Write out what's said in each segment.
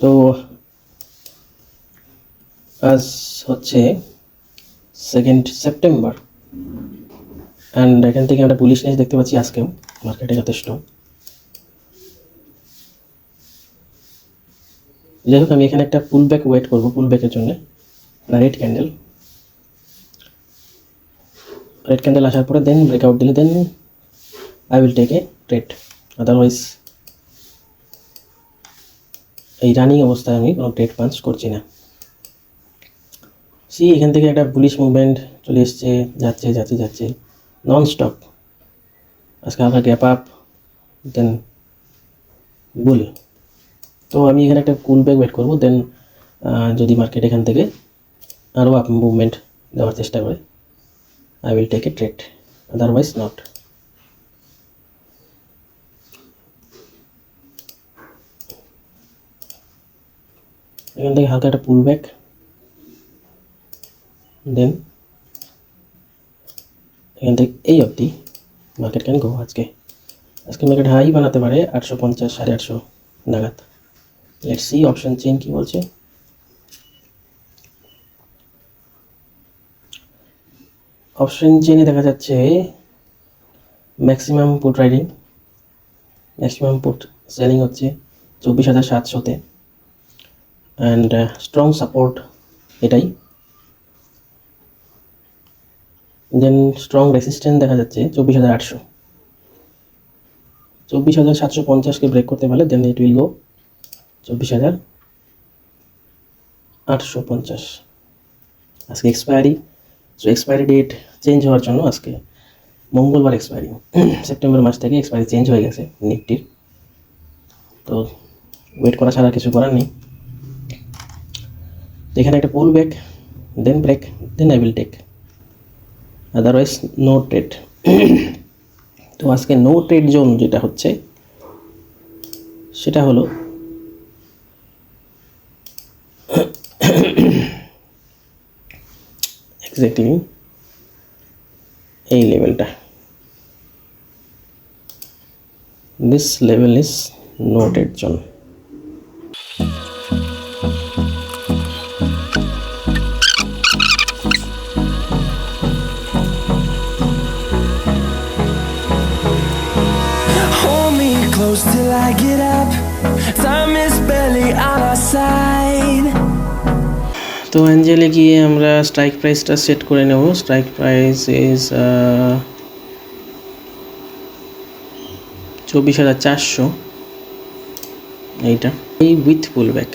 তো, আজ হচ্ছে সেকেন্ড সেপ্টেম্বর অ্যান্ড এখান থেকে আমরা পুলিশ নিউজ দেখতে পাচ্ছি আজকেও মার্কেটে যথেষ্ট। যাই হোক, আমি এখানে একটা পুল ব্যাক ওয়েট করব পুল ব্যাকের জন্য। রেড ক্যান্ডেল রেড ক্যান্ডেল আসার পরে দেন ব্রেকআউট দিলে then I will take a trade otherwise এই রানিং অবস্থায় আমি কোনো ট্রেড পাঞ্চ করছি না। সি এখান থেকে একটা পুলিশ মুভমেন্ট চলে এসছে, যাচ্ছে যাচ্ছে যাচ্ছে নন স্টপ আজকে হালকা গ্যাপ আপ দেন বুল তো আমি এখানে একটা কুল ব্যাগ ওয়েট করব দেন যদি মার্কেট এখান থেকে আরও আপ মুভমেন্ট দেওয়ার চেষ্টা করে I will take a trade otherwise not এখান থেকে হালকা একটা পুল ব্যাক দেন এখান থেকে এই অবধি মার্কেট ক্যান গো আজকে। আজকে মার্কেট হাই বানাতে পারে আটশো পঞ্চাশ, সাড়ে আটশো নাগাদ। লেট সি অপশন চেন কি বলছে? অপশন চেনে দেখা যাচ্ছে maximum put writing maximum put selling হচ্ছে চব্বিশ হাজার সাতশোতে। অ্যান্ড স্ট্রং সাপোর্ট এটাই। দেন স্ট্রং রেসিস্ট্যান্স দেখা যাচ্ছে চব্বিশ হাজার আটশো। চব্বিশ হাজার সাতশো পঞ্চাশকে ব্রেক করতে পারলে দেন ইট উইল গো চব্বিশ হাজার আটশো পঞ্চাশ। আজকে expiry so expiry date change হওয়ার জন্য আজকে মঙ্গলবার এক্সপায়ারি সেপ্টেম্বর মাস থেকে এক্সপায়ারি চেঞ্জ হয়ে গেছে নিফটির তো ওয়েট করা ছাড়া কিছু করার নেই। এখানে একটা pull back then break then I will take otherwise no trade তো আজকে নো ট্রেড জোন যেটা হচ্ছে, সেটা হলো এক্স্যাক্টলি এই লেভেলটা this level is noted zone তো অ্যাঞ্জেলে গিয়ে আমরা স্ট্রাইক প্রাইসটা সেট করে নেব। স্ট্রাইক প্রাইস ইজ চব্বিশ হাজার চারশো। এইটা। এই উইথ পুল ব্যাক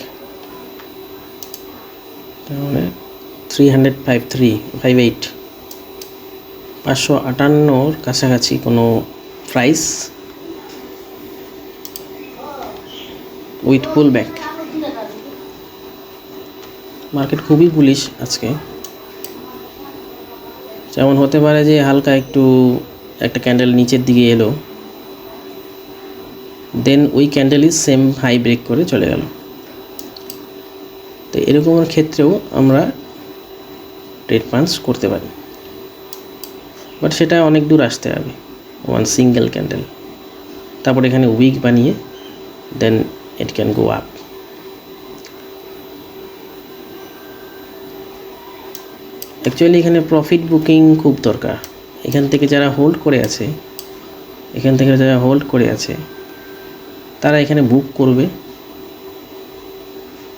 তাহলে three hundred five three five eight পাঁচশো আটান্নর কাছাকাছি কোনো price with pull back market খুবই পুলিশ আজকে। যেমন হতে পারে যে হালকা একটু একটা ক্যান্ডেল নিচের দিকে এলো। দেন ওই ক্যান্ডেলই সেম হাই ব্রেক করে চলে গেল। তো এরকমের ক্ষেত্রেও আমরা ট্রেড পাঞ্চ করতে পারি। বাট সেটা অনেক দূর আসতে হবে ওয়ান সিঙ্গেল ক্যান্ডেল তারপর এখানে উইক বানিয়ে then it can go up actually এখানে প্রফিট বুকিং খুব দরকার। এখান থেকে যারা হোল্ড করে আছে, এখান থেকে যারা হোল্ড করে আছে, তারা এখানে বুক করবে।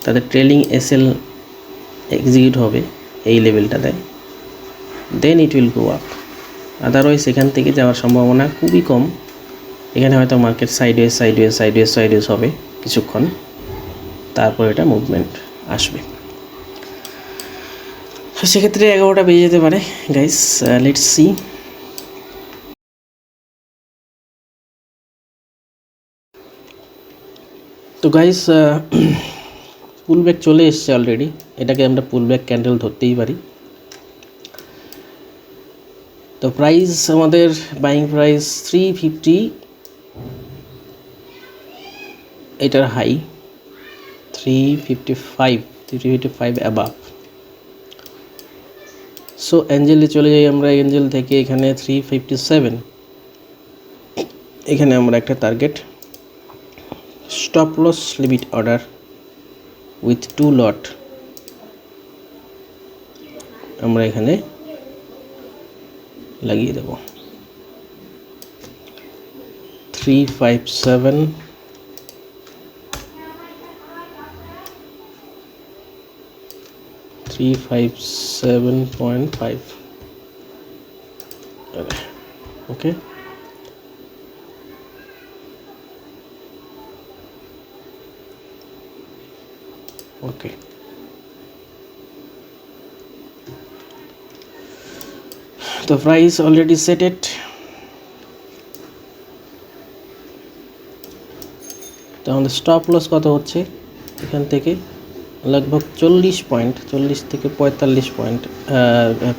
তাদের ট্রেলিং এসএল এক্সিকিউট হবে, এই লেভেলটাতে then it will go up otherwise এখান থেকে যাওয়ার সম্ভাবনা খুবই কম। এখানে হয়তো market sideways sideways sideways sideways হবে কিছুক্ষণ। তারপর এটা মুভমেন্ট আসবে। তো সেক্ষেত্রে এগারোটা বেজে যেতে পারে গাইস লেটস সি তো গাইস পুল ব্যাক চলে এসছে অলরেডি এটাকে আমরা পুল ব্যাক ক্যান্ডেল ধরতেই পারি। তো প্রাইস আমাদের বাইং প্রাইস থ্রি ফিফটি এটার high three fifty five three fifty five above so অ্যাঞ্জেলে চলে যাই আমরা অ্যাঞ্জেল থেকে এখানে থ্রি ফিফটি সেভেন এখানে আমরা একটা target stop loss limit order with two lot আমরা এখানে লাগিয়ে দেব। Three five seven three five seven point five okay okay. The price already set it. তাহলে স্টপ লস কত হচ্ছে? এখান থেকে লগভগ চল্লিশ পয়েন্ট চল্লিশ থেকে পঁয়তাল্লিশ পয়েন্ট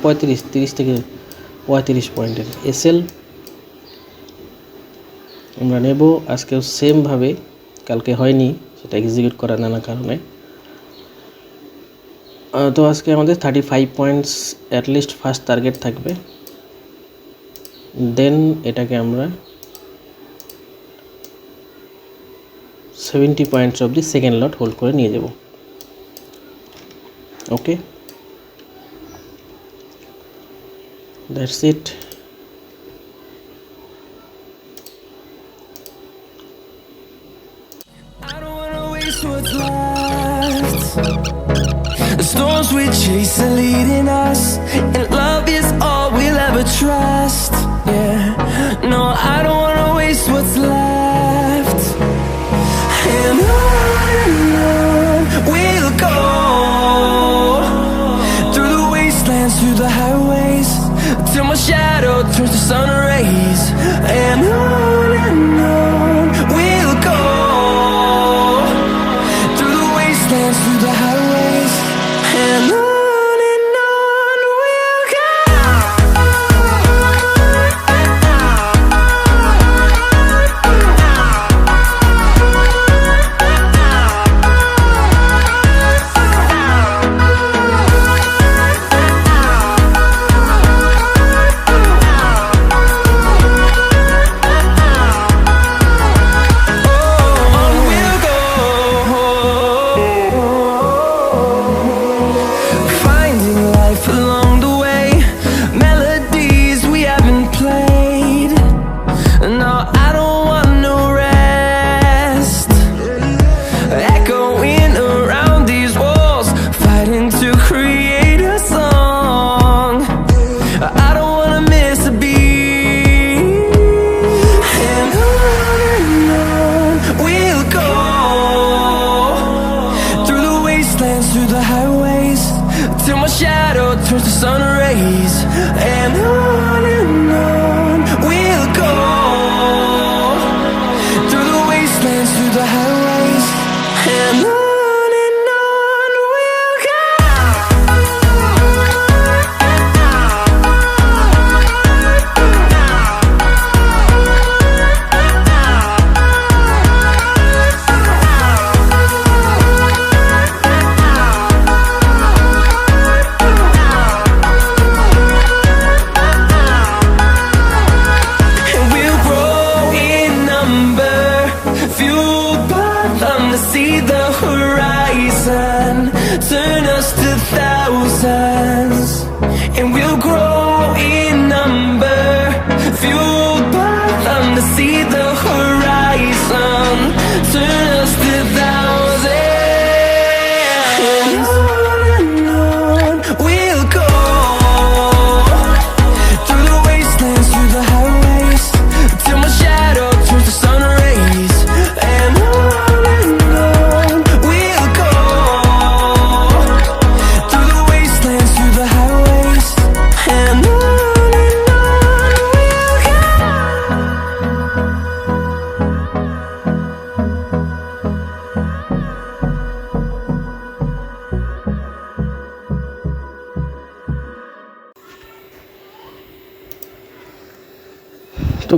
পঁয়ত্রিশ তিরিশ থেকে পঁয়ত্রিশ পয়েন্টের এসএল আমরা নেব, আজকেও সেমভাবে কালকে হয়নি, সেটা এক্সিকিউট করা নানা কারণে। তো আজকে আমাদের thirty five points atleast first target থাকবে। দেন এটাকে আমরা সেভেন্টি পয়েন্টস অবধি সেকেন্ড লট হোল্ড করে নিয়ে যাব। ওকে দ্যাটস ইট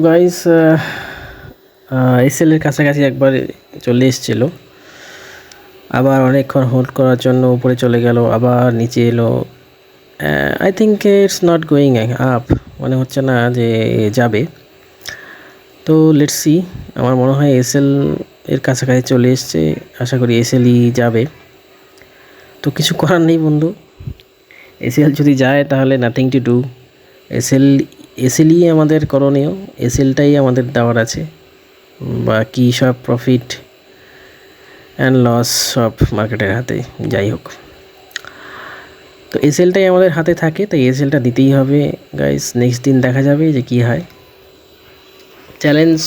গাইস এসএলের কাছাকাছি একবার চলে এসেছিল। আবার অনেকক্ষণ হোল্ড করার জন্য উপরে চলে গেল, আবার নিচে এলো। I think it's not going up মনে হচ্ছে না যে যাবে। তো লেটস সি আমার মনে হয় এসএল এর কাছাকাছি চলে এসছে। আশা করি এসএলই যাবে। তো, কিছু করার নেই বন্ধু। এসএল যদি যায়, তাহলে নাথিং টু ডু এসএল এসএলই আমাদের করণীয় এসএলটাই আমাদের দেওয়ার আছে। বা বাকি সব প্রফিট অ্যান্ড লস সব মার্কেটের হাতে যাই হোক। তো এসএলটাই আমাদের হাতে থাকে, তাই এসএলটা দিতেই হবে। গাইস নেক্সট দিন দেখা যাবে যে কী হয়। Challenge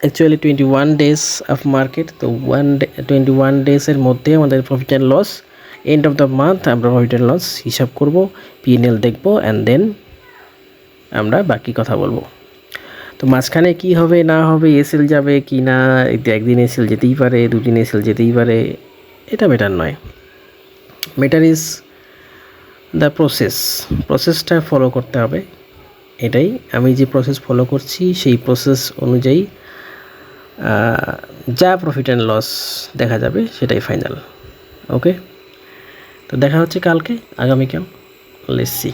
actually twenty one days of market তো ওয়ান ডে টোয়েন্টি ওয়ান ডেজের মধ্যে আমাদের profit and loss end of the month আমরা প্রফিট অ্যান্ড লস হিসাব করব পিএনএল দেখব অ্যান্ড দেন আমরা বাকি কথা বলব। তো মাঝখানে কি হবে, না হবে, এসএল যাবে কি না একদিন এসএল যেতেই পারে, দুদিন এসএল যেতেই পারে, এটা বেটার নয়। বেটার ইজ দ্য প্রসেস প্রসেসটা ফলো করতে হবে। এটাই আমি যে প্রসেস ফলো করছি, সেই প্রসেস অনুযায়ী যা প্রফিট অ্যান্ড লস দেখা যাবে, সেটাই ফাইনাল ওকে তো দেখা হচ্ছে কালকে, আগামীকাল। লেসি